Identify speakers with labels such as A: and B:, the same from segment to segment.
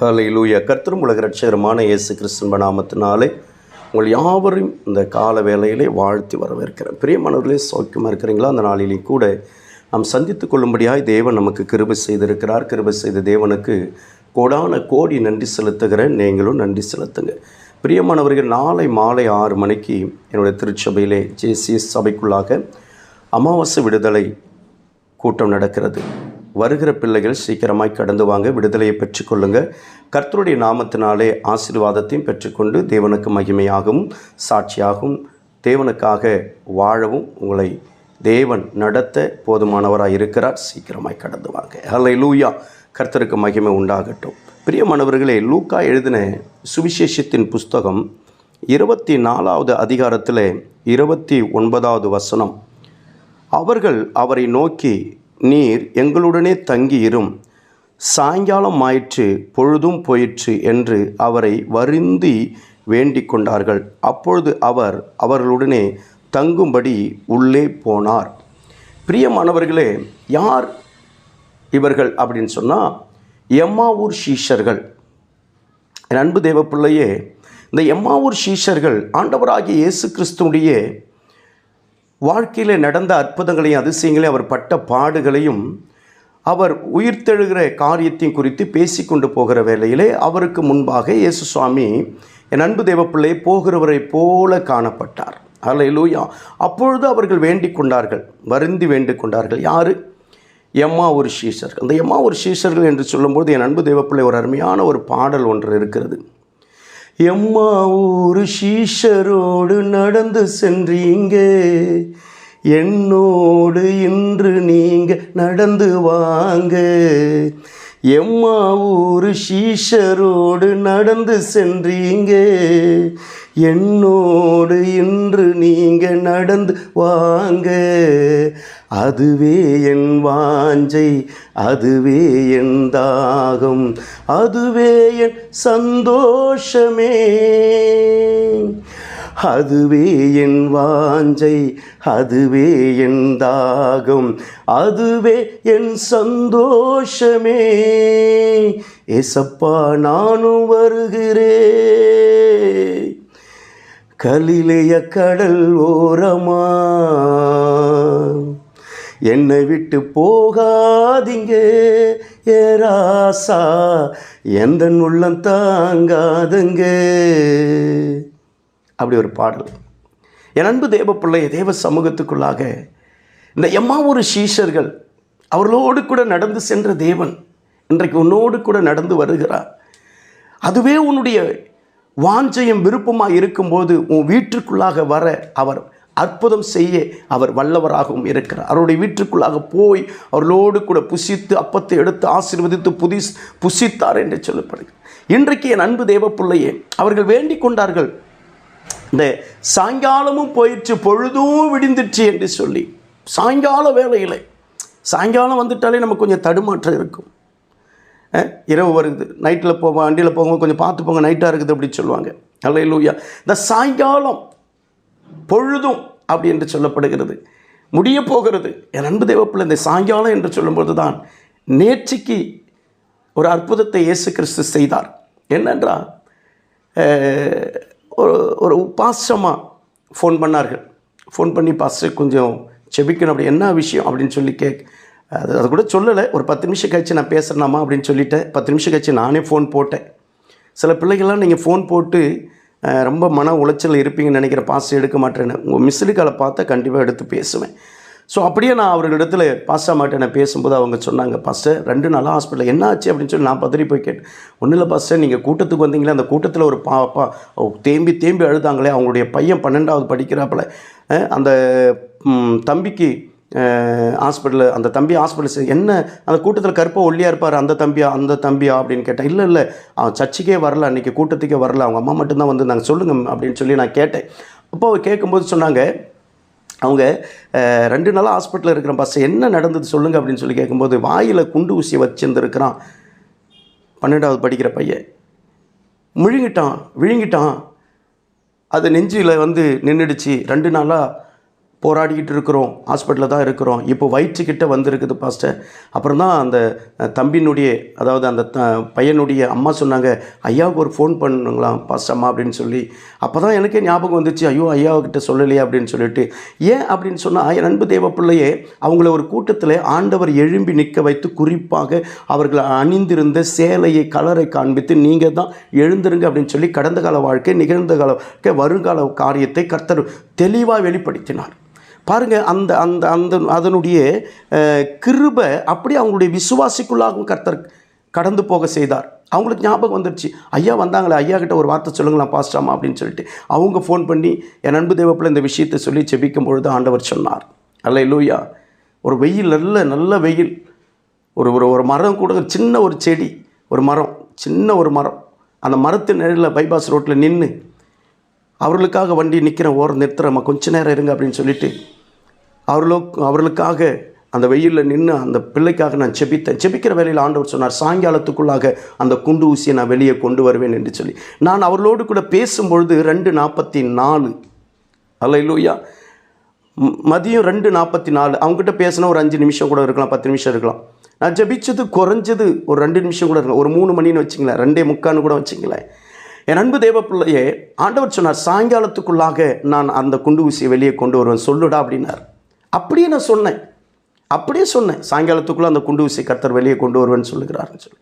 A: ஹalleluya கர்த்தரும் உலக ரட்சகரமான இயேசு கிறிஸ்துவ நாமத்தினாலே உங்கள் யாவரையும் இந்த கால வேலையிலே வாழ்த்தி வரவேற்கிறேன். பிரியமானவர்களே சௌக்கியமாக இருக்கிறீங்களா? அந்த நாளிலே கூட நாம் சந்தித்து கொள்ளும்படியாய் தேவன் நமக்கு கிருபை செய்திருக்கிறார். கிருபை செய்த தேவனுக்கு கோடான கோடி நன்றி செலுத்துகிறேன். நீங்களும் நன்றி செலுத்துங்க. பிரியமானவர்கள் நாளை மாலை ஆறு மணிக்கு என்னுடைய திருச்சபையிலே ஜேசிஎஸ் சபைக்குள்ளாக அமாவாசை விடுதலை கூட்டம் நடக்கிறது. வருகிற பிள்ளைகள் சீக்கிரமாய் கடந்து வாங்க விடுதலையை பெற்றுக்கொள்ளுங்க கர்த்தருடைய நாமத்தினாலே ஆசீர்வாதத்தையும் பெற்றுக்கொண்டு தேவனுக்கு மகிமையாகவும் சாட்சியாகவும் தேவனுக்காக வாழவும் உங்களை தேவன் நடத்த போதுமானவராக இருக்கிறார். சீக்கிரமாய் கடந்து வாங்க. ஹலை லூயா கர்த்தருக்கு மகிமை உண்டாகட்டும். பிரியமானவர்களே லூக்கா எழுதின சுவிசேஷத்தின் புஸ்தகம் இருபத்தி நாலாவது அதிகாரத்தில் இருபத்தி ஒன்பதாவது வசனம். அவர்கள் அவரை நோக்கி நீர் எங்களுடனே தங்கியிரும். சாயங்காலம் ஆயிற்று பொழுதும் போயிற்று என்று அவரை வருந்தி வேண்டிக் கொண்டார்கள் அப்பொழுது அவர் அவர்களுடனே தங்கும்படி உள்ளே போனார். பிரியமானவர்களே யார் இவர்கள் அப்படின்னு சொன்னால் எம்மாவூர் சீஷர்கள். என் அன்பு தேவப்பிள்ளையே இந்த எம்மாவூர் சீஷர்கள் ஆண்டவராகிய இயேசு கிறிஸ்துடைய வாழ்க்கையில் நடந்த அற்புதங்களையும் அதிசயங்களையும் அவர் பட்ட பாடுகளையும் அவர் உயிர்த்தெழுகிற காரியத்தையும் குறித்து பேசிக்கொண்டு போகிற வேளையிலே அவருக்கு முன்பாக இயேசு சுவாமி என் அன்பு தேவப்பிள்ளை போகிறவரை போல காணப்பட்டார். அல்லேலூயா அப்பொழுது அவர்கள் வேண்டிக் கொண்டார்கள் வருந்தி வேண்டிக் கொண்டார்கள். யார்? எம்மா ஒரு சீஷர்கள் அந்த எம்மா ஒரு சீஷர்கள் என்று சொல்லும்போது என் அன்பு தேவப்பிள்ளை ஒரு அருமையான ஒரு பாடல் ஒன்று இருக்கிறது. எம்மா ஒரு சீஷரோடு நடந்து சென்றீங்க. என்னோடு இன்று நீங்க நடந்து வாங்க. எம்மா ஊரு ஷீஷரோடு நடந்து சென்றீங்க. என்னோடு இன்று நீங்க நடந்து வாங்க. அதுவே என் வாஞ்சை அதுவே என் தாகம் அதுவே என் சந்தோஷமே. அதுவே என் வாஞ்சை அதுவே என் தாகம் அதுவே என் சந்தோஷமே. ஏசப்பா நானும் வருகிறேன். கலிலைய கடல் ஓரமா. என்னை விட்டு போகாதீங்க ஏராசா எந்த உள்ளம் தாங்காதுங்க. அப்படி ஒரு பாடல். என் அன்பு தேவ தேவ சமூகத்துக்குள்ளாக இந்த எம்மா ஒரு சீஷர்கள் அவர்களோடு கூட நடந்து சென்ற தேவன் இன்றைக்கு உன்னோடு கூட நடந்து வருகிறார். அதுவே உன்னுடைய வாஞ்சையும் விருப்பமாக இருக்கும்போது உன் வீட்டிற்குள்ளாக வர அவர் அற்புதம் செய்ய அவர் வல்லவராகவும் இருக்கிறார். அவருடைய வீட்டுக்குள்ளாக போய் அவர்களோடு கூட புசித்து அப்பத்தை எடுத்து ஆசீர்வதித்து புதிஸ் புசித்தார் என்று சொல்லப்படுகிறது. இன்றைக்கு என் அன்பு தேவ பிள்ளையே அவர்கள் வேண்டிக் கொண்டார்கள் இந்த சாயங்காலமும் போயிடுச்சு பொழுதும் விடிந்துச்சு என்று சொல்லி சாயங்கால வேலையில் சாயங்காலம் வந்துட்டாலே நமக்கு கொஞ்சம் தடுமாற்றம் இருக்கும். இரவு வருது நைட்டில் போவோம் வண்டியில் போகும்போது கொஞ்சம் பார்த்து போங்க நைட்டாக இருக்குது அப்படின்னு சொல்லுவாங்க. அல்ல லூயா இந்த சாயங்காலம் பொழுதும் அப்படி என்று சொல்லப்படுகிறது. முடிய போகிறது. என் அன்பு தேவப்பில் இந்த சாயங்காலம் என்று சொல்லும்போது தான் நேற்றுக்கு ஒரு அற்புதத்தை இயேசு கிறிஸ்து செய்தார். என்னென்றால் ஒரு ஒரு பாஸ்டமாக ஃபோன் பண்ணார்கள். ஃபோன் பண்ணி பாஸ்டர் கொஞ்சம் செபிக்கணும் அப்படி என்ன விஷயம் அப்படின்னு சொல்லி கேக் அது அது கூட சொல்லலை. ஒரு பத்து நிமிஷம் கழிச்சு நான் பேசுகிறேனாமா அப்படின்னு சொல்லிட்டேன். பத்து நிமிஷம் கழிச்சு நானே ஃபோன் போட்டேன். சில பிள்ளைகள்லாம் நீங்கள் ஃபோன் போட்டு ரொம்ப மன உளைச்சல் இருப்பீங்கன்னு நினைக்கிற பாஸ் எடுக்க மாட்டேன்னு. உங்கள் மிஸ்டு காலை பார்த்தா கண்டிப்பாக எடுத்து பேசுவேன். ஸோ அப்படியே நான் அவர்களிடத்தில் பாஸ்டா மாட்டேன் நான் பேசும்போது அவங்க சொன்னாங்க பாஸ்டர் ரெண்டு நாளாக ஹாஸ்பிட்டலில் என்ன ஆச்சு? அப்படின்னு சொல்லி நான் பதறி போய் கேட்டேன். ஒன்றும் இல்லை பாஸ்டர் நீங்கள் கூட்டத்துக்கு வந்தீங்களே அந்த கூட்டத்தில் ஒரு பாப்பா பா தேம்பி தேம்பி அழுதாங்களே அவங்களுடைய பையன் பன்னெண்டாவது படிக்கிறாப்புல அந்த தம்பிக்கு ஹாஸ்பிட்டலில் அந்த தம்பி ஹாஸ்பிட்டல் என்ன அந்த கூட்டத்தில் கருப்பாக ஒல்லியாக இருப்பார் அந்த தம்பியா அந்த தம்பியா? அப்படின்னு கேட்டேன். இல்லை இல்லை அவன் சர்ச்சுக்கே வரல அன்றைக்கி கூட்டத்துக்கே வரல அவங்க அம்மா மட்டும்தான் வந்து நாங்கள் சொல்லுங்கள் அப்படின்னு சொல்லி நான் கேட்டேன். அப்போ கேட்கும்போது சொன்னாங்க அவங்க ரெண்டு நாளாக ஹாஸ்பிட்டலில் இருக்கிற பஸ் என்ன நடந்தது சொல்லுங்கள் அப்படின்னு சொல்லி கேட்கும்போது வாயில் குண்டு ஊசியை வச்சுருந்துருக்கிறான். பன்னெண்டாவது படிக்கிற பையன். முழுங்கிட்டான் விழுங்கிட்டான். அது நெஞ்சில் வந்து நின்றுடுச்சு ரெண்டு நாளாக போராடிக்கிட்டு இருக்கிறோம் ஹாஸ்பிட்டலில் தான் இருக்கிறோம். இப்போ வயிற்றுக்கிட்ட வந்திருக்குது பாஸ்டர் அப்புறம் தான் அந்த தம்பினுடைய தம்பியினுடைய அதாவது அந்த த பையனுடைய அம்மா சொன்னாங்க ஐயாவுக்கு ஒரு ஃபோன் பண்ணுங்களாம் பாஸ்டர் அம்மா அப்படின்னு சொல்லி. அப்போ தான் எனக்கே ஞாபகம் வந்துச்சு ஐயோ ஐயாவுக்கிட்ட சொல்லலையே அப்படின்னு சொல்லிட்டு. ஏன் அப்படின்னு சொன்னால் என் அன்பு தேவ பிள்ளையே அவங்கள ஒரு கூட்டத்தில் ஆண்டவர் எழும்பி நிற்க வைத்து குறிப்பாக அவர்கள் அணிந்திருந்த சேலையை கலரை காண்பித்து நீங்கள் தான் எழுந்திருங்க அப்படின்னு சொல்லி கடந்த கால வாழ்க்கை நிகழ்ந்த கால வருங்கால காரியத்தை கர்த்தர் தெளிவாக வெளிப்படுத்தினார். பாருங்கள் அந்த அந்த அந்த அதனுடைய கிருபை அப்படி அவங்களுடைய விசுவாசிக்குள்ளாகவும் கர்த்தர் கடந்து போக செய்தார். அவங்களுக்கு ஞாபகம் வந்துடுச்சு ஐயா வந்தாங்களே ஐயா கிட்ட ஒரு வார்த்தை சொல்லுங்களேன் பாஸ்டாமா அப்படின்னு சொல்லிட்டு. அவங்க ஃபோன் பண்ணி என் அன்பு தேவப்பில் இந்த விஷயத்தை சொல்லி செபிக்கும் பொழுது ஆண்டவர் சொன்னார். அல்ல லூயா ஒரு வெயில் நல்ல நல்ல வெயில். ஒரு ஒரு ஒரு மரம் கூட சின்ன ஒரு செடி ஒரு மரம் சின்ன ஒரு மரம். அந்த மரத்து நிழலில் பைபாஸ் ரோட்டில் நின்று அவர்களுக்காக வண்டி நிற்கிற ஓரம் நிறுத்துகிறம்மா கொஞ்ச நேரம் இருங்க அப்படின்னு சொல்லிட்டு அவர்களோ அவர்களுக்காக அந்த வெயிலில் நின்று அந்த பிள்ளைக்காக நான் செபித்தேன் செபிக்கிற வேலையில் ஆண்டவர் சொன்னார் சாயங்காலத்துக்குள்ளாக அந்த குண்டு ஊசியை நான் வெளியே கொண்டு வருவேன் என்று சொல்லி. நான் அவர்களோடு கூட பேசும்பொழுது ரெண்டு நாற்பத்தி நாலு அல்ல இல்லையா மதியம் ரெண்டு நாற்பத்தி நாலு அவங்ககிட்ட பேசினா ஒரு அஞ்சு நிமிஷம் கூட இருக்கலாம் பத்து நிமிஷம் இருக்கலாம். நான் ஜபிச்சது குறைஞ்சது ஒரு ரெண்டு நிமிஷம் கூட இருக்கலாம். ஒரு மூணு மணின்னு வச்சுங்களேன் ரெண்டே முக்கான்னு கூட வச்சுங்களேன். என் அன்பு தேவ பிள்ளையே ஆண்டவர் சொன்னார் சாயங்காலத்துக்குள்ளாக நான் அந்த குண்டு ஊசியை வெளியே கொண்டு வருவேன் சொல்லுடா அப்படின்னார். அப்படியே நான் சொன்னேன். அப்படியே சொன்னேன் சாயங்காலத்துக்குள்ளே அந்த குண்டு ஊசியை கர்த்தர் வெளியே கொண்டு வருவேன்னு சொல்லுகிறாருன்னு சொல்லி.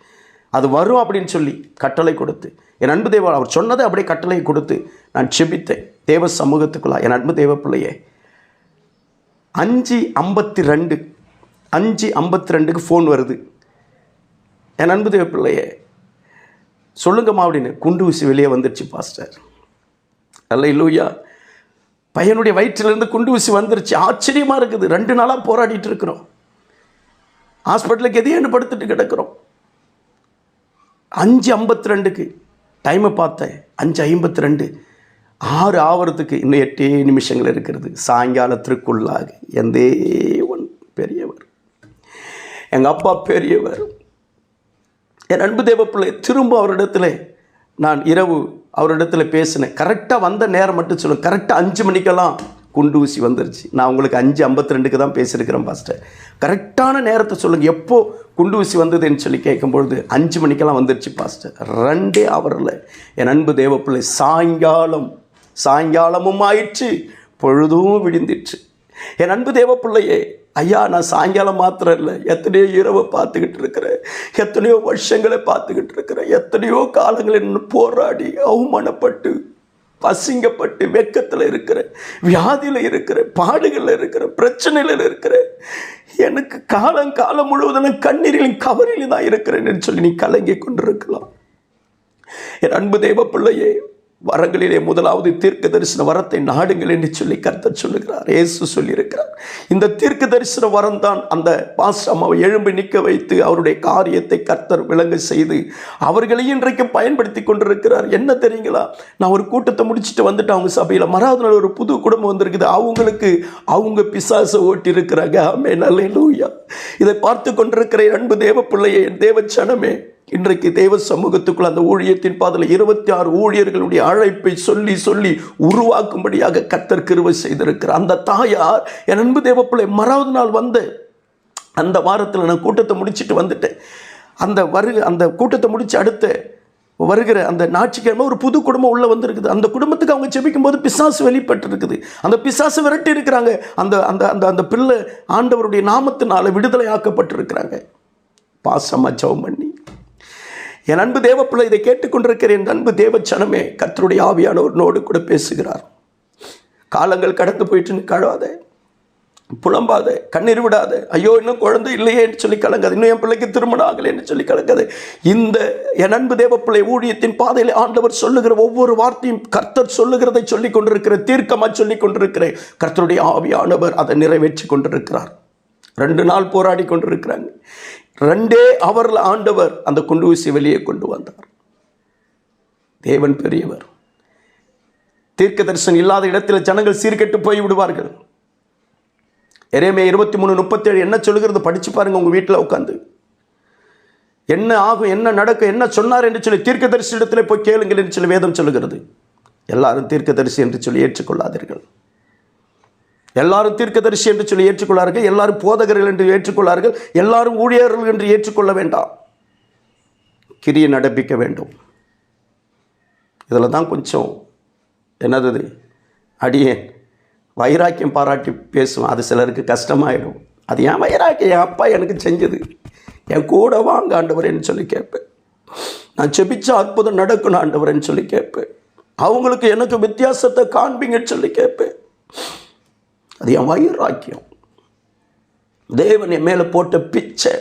A: அது வரும் அப்படின்னு சொல்லி கட்டளை கொடுத்து என் அன்பு தேவா அவர் சொன்னதை அப்படியே கட்டளை கொடுத்து நான் செபித்தேன். தேவ சமூகத்துக்குள்ளா என் அன்பு தேவ பிள்ளையே அஞ்சு ஐம்பத்தி ரெண்டு அஞ்சு ஐம்பத்தி ரெண்டுக்கு ஃபோன் வருது. என் அன்பு தேவ பிள்ளையே சொல்லுங்கம்மா அப்படின்னு குண்டு ஊசி வெளியே வந்துடுச்சு பாஸ்டர். அல்ல இல்லையா பையனுடைய வயிற்றிலிருந்து குண்டு ஊசி வந்துருச்சு. ஆச்சரியமாக இருக்குது. ரெண்டு நாளாக போராடிட்டு இருக்கிறோம். ஹாஸ்பிட்டலுக்கு எதையும் படுத்துட்டு கிடக்கிறோம். அஞ்சு ஐம்பத்தி ரெண்டுக்கு டைமை பார்த்தேன். அஞ்சு ஐம்பத்தி ரெண்டு ஆறு ஆவறதுக்கு இன்னும் எட்டே நிமிஷங்கள் இருக்கிறது. சாயங்காலத்திற்குள்ளாக எந்தே ஒன் பெரியவர். எங்கள் அப்பா பெரியவர். என் அன்பு தேவப்பிள்ளை திரும்ப அவரிடத்துல நான் இரவு அவரிடத்துல பேசினேன். கரெக்டாக வந்த நேரம் மட்டும் சொல்லுங்க. கரெக்டாக அஞ்சு மணிக்கெல்லாம் குண்டு ஊசி வந்துருச்சு. நான் உங்களுக்கு அஞ்சு ஐம்பத்தி ரெண்டுக்கு தான் பேசியிருக்கிறேன் பாஸ்டர் கரெக்டான நேரத்தை சொல்லுங்கள் எப்போ குண்டு ஊசி வந்ததுன்னு சொல்லி கேட்கும்பொழுது அஞ்சு மணிக்கெல்லாம் வந்துருச்சு பாஸ்டர் ரெண்டே அவரில் என் அன்பு தேவப்பிள்ளை சாயங்காலம் சாயங்காலமும் ஆயிடுச்சு பொழுதும் விடிந்திற்று. என் அன்பு தேவப்பிள்ளையே ஐயா நான் சாயங்காலம் மாத்திரம் இல்லை. எத்தனையோ இரவை பார்த்துக்கிட்டு இருக்கிறேன். எத்தனையோ வருஷங்களை பார்த்துக்கிட்டு இருக்கிறேன். எத்தனையோ காலங்களை போராடி அவமானப்பட்டு பசிங்கப்பட்டு வெக்கத்தில் இருக்கிற வியாதியில் இருக்கிற பாடுகளில் இருக்கிற பிரச்சனையில் இருக்கிற எனக்கு காலம் காலம் முழுவதும் நான் கண்ணீரிலும் கவரிலும் தான் இருக்கிறேன்னு சொல்லி நீ கலங்கி கொண்டிருக்கலாம். என் அன்பு தேவ பிள்ளையே வரங்களிலே முதலாவது தீர்க்க தரிசன வரத்தை நாடுங்கள் என்று சொல்லி கர்த்தர் சொல்லுகிறார். இயேசு சொல்லியிருக்கிறார். இந்த தீர்க்க தரிசன வரம் தான் அந்த பாஸ்டம்மாவை எழும்பி நிற்க வைத்து அவருடைய காரியத்தை கர்த்தர் விளங்க செய்து அவர்களையும் இன்றைக்கு பயன்படுத்தி கொண்டிருக்கிறார். என்ன தெரியுங்களா? நான் ஒரு கூட்டத்தை முடிச்சுட்டு வந்துட்டு அவங்க சபையில் மறாவது நாள் ஒரு புது குடும்பம் வந்திருக்குது. அவங்களுக்கு அவங்க பிசாசை ஓட்டி இருக்கிறாங்க ஆமே நல்ல இதை பார்த்து கொண்டிருக்கிற அன்பு தேவ பிள்ளையே என் இன்றைக்கு தேவ சமூகத்துக்குள் அந்த ஊழியத்தின் பாதையில் இருபத்தி ஆறு ஊழியர்களுடைய அழைப்பை சொல்லி சொல்லி உருவாக்கும்படியாக கத்தர் கிருவை செய்திருக்கிறார். அந்த தாயார் என் அன்பு தேவப்பிள்ளை மறாவது நாள் வந்து. அந்த வாரத்தில் நான் கூட்டத்தை முடிச்சிட்டு வந்துட்டேன். அந்த வரு அந்த கூட்டத்தை முடித்து அடுத்து வருகிற அந்த ஞாயிற்றுக்கிழமை ஒரு புது குடும்பம் உள்ளே வந்திருக்குது. அந்த குடும்பத்துக்கு அவங்க ஜெபிக்கும் போது பிசாசு வெளிப்பட்டு இருக்குது அந்த பிசாசு விரட்டி இருக்கிறாங்க. அந்த அந்த அந்த அந்த பிள்ளை ஆண்டவருடைய நாமத்தினால விடுதலை ஆக்கப்பட்டிருக்கிறாங்க பாசமாக ஜெபம் பண்ணி. என் அன்பு தேவப்பிள்ளை இதை கேட்டுக்கொண்டிருக்கிற என் அன்பு தேவச்சனமே கத்தருடைய ஆவியானவர்னோடு கூட பேசுகிறார். காலங்கள் கடந்து போயிட்டுன்னு கழாத புலம்பாத கண்ணீர் விடாத. ஐயோ இன்னும் குழந்தை இல்லையே என்று சொல்லி கலங்காது. இன்னும் என் பிள்ளைக்கு திருமணம் ஆகலை என்று சொல்லி கலங்காது. இந்த என் அன்பு தேவப்பிள்ளை ஊழியத்தின் பாதையில் ஆண்டவர் சொல்லுகிற ஒவ்வொரு வார்த்தையும் கர்த்தர் சொல்லுகிறதை சொல்லிக் கொண்டிருக்கிற தீர்க்கமாக சொல்லிக் கொண்டிருக்கிறேன். கர்த்தருடைய ஆவியானவர் அதை நிறைவேற்றி கொண்டிருக்கிறார். ரெண்டு நாள் போராடி கொண்டிருக்கிறாங்க. ரெண்டே அவரில் ஆண்டவர் அந்த குண்டு ஊசி வெளியே கொண்டு வந்தார். தேவன் பெரியவர். தீர்க்க தரிசனம் இல்லாத இடத்தில் ஜனங்கள் சீர்கெட்டு போய் விடுவார்கள். எரேமே இருபத்தி மூணு முப்பத்தேழு என்ன சொல்லுகிறது? படித்து பாருங்க உங்கள் வீட்டில் உட்காந்து என்ன ஆகும் என்ன நடக்கும் என்ன சொன்னார் என்று சொல்லி தீர்க்க தரிசி இடத்துல போய் கேளுங்கள் என்று சொல்லி வேதம் சொல்லுகிறது. எல்லாரும் தீர்க்க தரிசி என்று சொல்லி ஏற்றுக்கொள்ளாதீர்கள். எல்லாரும் தீர்க்கதரிசி என்று சொல்லி ஏற்றுக்கொள்ளார்கள். எல்லாரும் போதகர்கள் என்று ஏற்றுக்கொள்ளார்கள். எல்லாரும் ஊழியர்கள் என்று ஏற்றுக்கொள்ள வேண்டாம். கிரியை நடப்பிக்க வேண்டும். இதில் தான் கொஞ்சம் என்னது அடியேன் வைராக்கியம் பாராட்டி பேசுவேன். அது சிலருக்கு கஷ்டமாயிடும். அது என் வைராக்கியம் என் அப்பா எனக்கு செஞ்சது. என் கூட வாங்க ஆண்டவரேன்னு சொல்லி கேட்பேன். நான் செபிச்ச அற்புதம் நடக்கணும் ஆண்டவரேன்னு சொல்லி கேட்பேன். அவங்களுக்கு எனக்கு வித்தியாசத்தை காண்பீங்கன்னு சொல்லி கேட்பேன். அது என் வைராக்கியம். தேவன் என் மேலே போட்ட பிச்சை.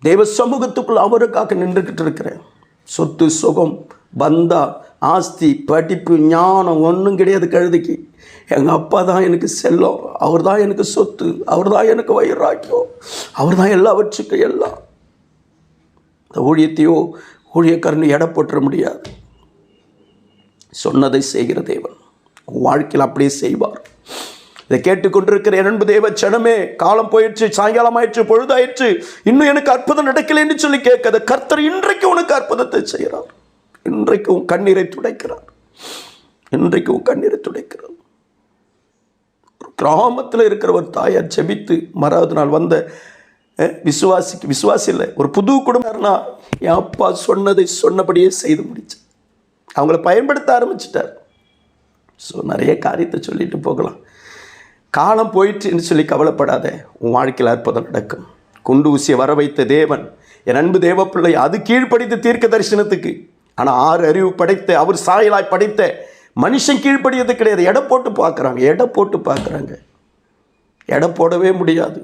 A: தேவ சமூகத்துக்குள் அவருக்காக நின்றுக்கிட்டு இருக்கிறேன். சொத்து சுகம் பந்தா ஆஸ்தி படிப்பு ஞானம் ஒன்றும் கிடையாது கழுதிக்கு. எங்கள் அப்பா தான் எனக்கு செல்லம். அவர் தான் எனக்கு சொத்து. அவர் தான் எனக்கு வைராக்கியம். அவர் தான் எல்லாவற்றுக்கும் எல்லாம். இந்த ஊழியத்தையோ ஊழியக்காரனை எடை போட்டுற முடியாது. சொன்னதை செய்கிற தேவன். வாழ்க்கையில் அப்படியே செய்வார் இதை கேட்டுக்கொண்டிருக்கிற என் அன்பு தேவ சனமே காலம் போயிடுச்சு சாயங்காலம் ஆயிடுச்சு பொழுதாயிடுச்சு. இன்னும் எனக்கு அற்புதம் நடக்கலைன்னு சொல்லி கேட்காத கர்த்தர் இன்றைக்கு உனக்கு அற்புதத்தை செய்கிறார். இன்றைக்கு உன் கண்ணீரை துடைக்கிறார். இன்றைக்கு உன் கண்ணீரை துடைக்கிறார். ஒரு கிராமத்தில் இருக்கிற ஒரு தாயார் செபித்து மறாவது நாள் வந்த விசுவாசிக்கு விசுவாசி இல்லை ஒரு புது குடும்பம்னா என் அப்பா சொன்னதை சொன்னபடியே செய்து முடிச்சு அவங்கள பயன்படுத்த ஆரம்பிச்சிட்டார். ஸோ நிறைய காரியத்தை சொல்லிட்டு போகலாம். காலம் போயிடுச்சுன்னு சொல்லி கவலைப்படாத உன் வாழ்க்கையில் அற்புதம் நடக்கும். குண்டு ஊசியை வர வைத்த தேவன் என் அன்பு தேவப்பிள்ளை அது கீழ்ப்படித்த தீர்க்க தரிசனத்துக்கு. ஆனால் ஆறு அறிவு படைத்த அவர் சாயலாய் படைத்த மனுஷன் கீழ்ப்படியது கிடையாது. எடை போட்டு பார்க்குறாங்க எடை போட்டு பார்க்குறாங்க. எடை போடவே முடியாது.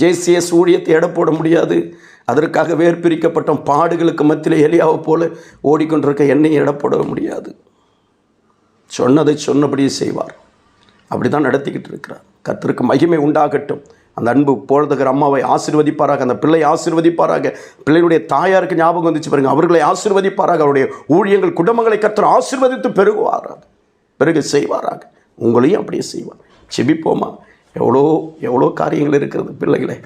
A: ஜேசிஎஸ் ஊழியத்தை எடை போட முடியாது. அதற்காக வேர் பிரிக்கப்பட்ட பாடுகளுக்கு மத்தியில் எலியாவை போல ஓடிக்கொண்டிருக்க என்னையும் எடை போட முடியாது. சொன்னதை சொன்னபடியே செய்வார். அப்படி தான் நடத்திக்கிட்டு இருக்கிறார். கத்திற்கு மகிமை உண்டாகட்டும். அந்த அன்பு போழதகர் அம்மாவை ஆசிர்வதிப்பாராக அந்த பிள்ளை ஆசிர்வதிப்பாராக பிள்ளையுடைய தாயாருக்கு ஞாபகம் வந்துச்சு பாருங்க அவர்களை ஆசிர்வதிப்பாராக அவருடைய ஊழியங்கள் குடும்பங்களை கர்த்தர் ஆசீர்வதித்து பெருகுவாராக பிறகு செய்வாராக. உங்களையும் அப்படியே செய்வார். செபிப்போமா? எவ்வளோ எவ்வளோ காரியங்கள் இருக்கிறது பிள்ளைகளே.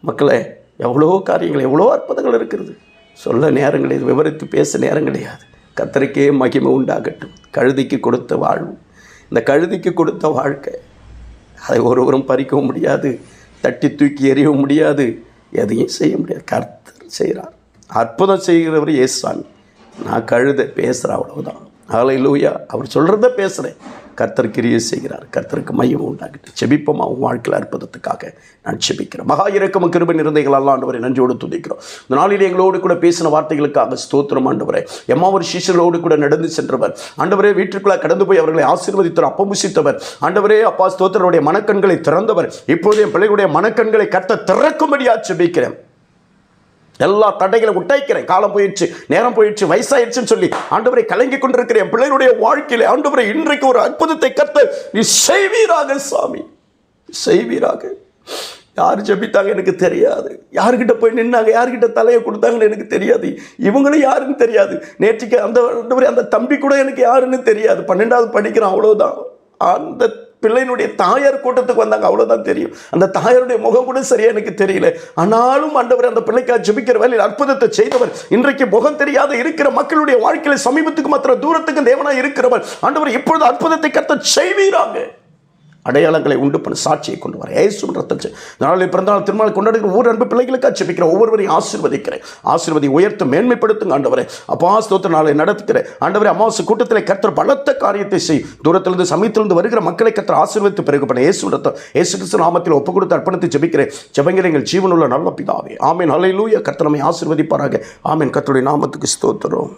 A: மக்களே எவ்வளோ காரியங்கள் எவ்வளோ அற்புதங்கள் இருக்கிறது. சொல்ல நேரம் கிடையாது விவரித்து பேச நேரம் கிடையாது. கத்தருக்கே மகிமை உண்டாகட்டும். கழுதிக்கு கொடுத்த வாழ்வு. இந்த கழுதிக்கு கொடுத்த வாழ்க்கை. அதை ஒருவரும் பறிக்கவும் முடியாது தட்டி தூக்கி எறியவும் முடியாது எதையும் செய்ய முடியாது. கர்த்தர் செய்கிறார். அற்புதம் செய்கிறவர் இயேசுவாமி நான் கழுத பேசுகிறேன் அவ்வளவுதான். ஆலை லூயா அவர் சொல்கிறத பேசுகிறேன் கர்த்தர் கிரியை செய்கிறார். கர்த்தருக்கு மையம் உண்டாகிட்டு செபிப்போமா உன் வாழ்க்கையில் அற்புதத்துக்காக நான் செபிக்கிறேன் மகா இறக்கமும் கிருபை நிறந்தைகள் அல்ல ஆண்டவரை நன்றியோடு துதிக்கிறோம். இந்த நாளில் எங்களோடு கூட பேசின வார்த்தைகளுக்காக ஸ்தோத்திரம் ஆண்டவரே. ஒரு சிஷியர்களோடு கூட நடந்து சென்றவர். ஆண்டவரே வீட்டுக்குள்ளே கடந்து போய் அவர்களை ஆசீர்வதித்தவர் அப்பமுசித்தவர் ஆண்டவரே அப்பா ஸ்தோத்திரருடைய மனக்கண்களை திறந்தவர். இப்போது என் பிள்ளைகளுடைய மனக்கண்களை கர்த்த திறக்கும்படியா செபிக்கிறேன் எல்லா தடைகளை உட்டைக்கிறேன் காலம் போயிடுச்சு நேரம் போயிடுச்சு வயசாயிடுச்சுன்னு சொல்லி ஆண்டவரை கலங்கி கொண்டிருக்கிற என் பிள்ளைகளுடைய ஆண்டவரை இன்றைக்கு ஒரு அற்புதத்தை கத்த நீ செய்வீராக சாமி. செய்வீராக. யார் ஜெபித்தாங்க எனக்கு தெரியாது. யார்கிட்ட போய் நின்னாங்க யார்கிட்ட தலையை கொடுத்தாங்கன்னு எனக்கு தெரியாது. இவங்களும் யாருன்னு தெரியாது. நேற்றுக்கு அந்த அந்த தம்பி கூட எனக்கு யாருன்னு தெரியாது. பன்னெண்டாவது படிக்கிறான் அவ்வளோதான் அந்த பிள்ளையினுடைய தாயார் கூட்டத்துக்கு வந்தாங்க. அவ்வளோதான் தெரியும். அந்த தாயாருடைய முகம் கூட சரியாக எனக்கு தெரியல. ஆனாலும் ஆண்டவர் அந்த பிள்ளைக்காக ஜபிக்கிற வேலையில் அற்புதத்தை செய்தவர். இன்றைக்கு முகம் தெரியாத இருக்கிற மக்களுடைய வாழ்க்கையில் சமீபத்துக்கு மாத்திர தூரத்துக்கு தேவனாக இருக்கிறவர். ஆண்டவர் இப்பொழுது அற்புதத்தை கத்த செய்வீராங்க அடையாளங்களை உண்டு பண்ண சாட்சியை கொண்டு வர. ஏசு ரத்தம் நாளை பிறந்தநாள் திருமணம் கொண்டாடுகிற ஒவ்வொரு அன்பு பிள்ளைகளுக்காக செபிக்கிற ஒவ்வொருவரையும் ஆசீர்வதிக்கிறேன். ஆசீர்வதி உயர்த்து மேன்மைப்படுத்துங்க ஆண்டவரை. அப்பா ஸ்தோத்திர நாளை நடத்துகிறேன் ஆண்டவரை அமாவாசை கூட்டத்தில் கர்த்தர் பலத்த காரியத்தை செய். தூரத்திலிருந்து சமயத்திலிருந்து வருகிற மக்களை கற்ற ஆசீர்வதித்து பிறகு பண்ண ஏசு ரத்தம். ஏசு கிறிஸ்து நாமத்தில் ஒப்பு கொடுத்து அர்ப்பணித்து ஜெபிக்கிறேன். ஜெபங்கிற எங்கள் ஜீவனுள்ள நல்ல பிதாவே. ஆமீன். ஹalleluya. கர்த்தர் நம்மை ஆசீர்வதிப்பாராக. ஆமேன். கர்த்தருடைய நாமத்துக்கு ஸ்தோத்திரம்.